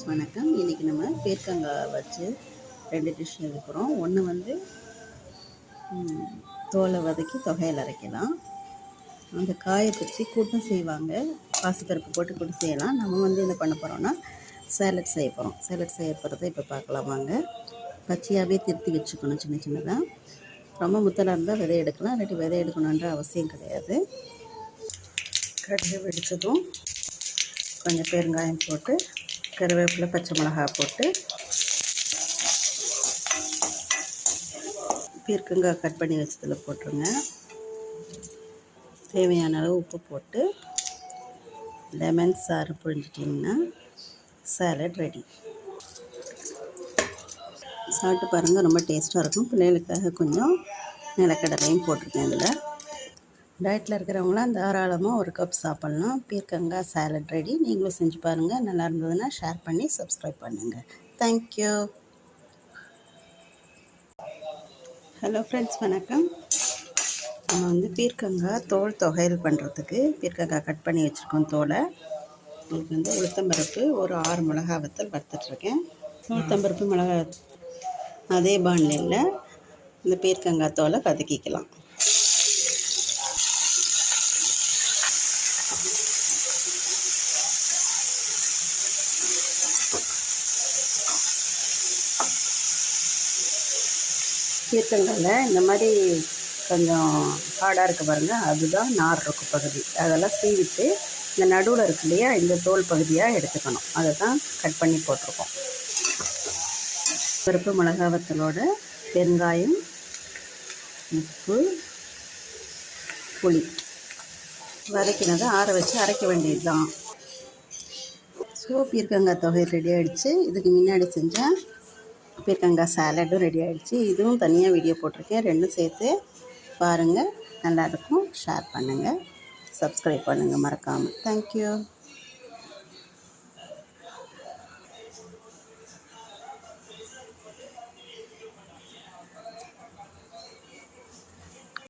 வணக்கம். இன்றைக்கி நம்ம பேர்க்கங்காய் வச்சு ரெண்டு டிஷ் இருக்கிறோம். ஒன்று வந்து தோலை வதக்கி தொகையில் அரைக்கலாம். அந்த காயை பற்றி கூட்டம் செய்வாங்க. பாசிப்பருப்பு போட்டு கூட்டம் செய்யலாம். நம்ம வந்து என்ன பண்ண போகிறோம்னா சேலட் செய்ய போகிறோம் சேலட் செய்ய போகிறத இப்போ பார்க்கலாம் வாங்க. பச்சையாகவே திருத்தி வச்சுக்கணும் சின்ன சின்னதாக ரொம்ப முத்தலாக இருந்தால் விதை எடுக்கலாம். இல்லாட்டி விதை எடுக்கணுன்ற அவசியம் கிடையாது. கடுகு வெடித்ததும் கொஞ்சம் பெருங்காயம் போட்டு கருவேப்பிலை பச்சை மிளகாய் போட்டு பீர்க்கங்காய் கட் பண்ணி வச்சதில் போட்டுருங்க. தேவையான அளவு உப்பு போட்டு லெமன் சாறு புழிஞ்சிட்டிங்கன்னா சாலட் ரெடி சாப்பிட்டு பாருங்கள் ரொம்ப டேஸ்ட்டாக இருக்கும். பிள்ளைகளுக்காக கொஞ்சம் நிலக்கடலையும் போட்டிருக்கேன் இதில். டயட்டில் இருக்கிறவங்களாம் தாராளமாக ஒரு கப் சாப்பிட்லாம். பீர்க்கங்காய் சாலட் ரெடி நீங்களும் செஞ்சு பாருங்கள் நல்லா இருந்ததுன்னா ஷேர் பண்ணி சப்ஸ்கிரைப் பண்ணுங்கள் தேங்க்யூ ஹலோ ஃப்ரெண்ட்ஸ் வணக்கம். நம்ம வந்து பீர்க்கங்காய் தோல் தொகையல் பண்ணுறதுக்கு பீர்க்கங்காய் கட் பண்ணி வச்சுருக்கோம் தோலை. உங்களுக்கு வந்து உளுத்தம்பருப்பு ஒரு ஆறு மிளகா வத்தல் வறுத்துட்ருக்கேன் உளுத்தம்பருப்பு மிளகா அதே பாண்டில் இந்த பீர்க்கங்காய் தோலை வதக்கிக்கலாம். பீர்க்கங்காயில் இந்த மாதிரி கொஞ்சம் ஹார்டாக இருக்க பாருங்கள் அதுதான் நார் இருக்கும் பகுதி. அதெல்லாம் சீவிட்டு இந்த நடுவில் இருக்கு இல்லையா? இந்த தோல் பகுதியாக எடுத்துக்கணும். அதை தான் கட் பண்ணி போட்டிருக்கோம். பருப்பு மிளகா வத்தலோட பெருங்காயம் உப்பு புளி. வதக்கினதை ஆற வச்சு அரைக்க வேண்டியது தான் ஸோ பீர்க்கங்காய் தொகை ரெடி ஆகிடுச்சு இதுக்கு முன்னாடி செஞ்சேன் பீர்க்கங்காய் சாலடும் ரெடி ஆகிடுச்சு இதுவும் தனியாக வீடியோ போட்டிருக்கேன். ரெண்டும் சேர்த்து பாருங்கள் நல்லாயிருக்கும் ஷேர் பண்ணுங்கள் சப்ஸ்கிரைப் பண்ணுங்கள் மறக்காமல் தேங்க்யூ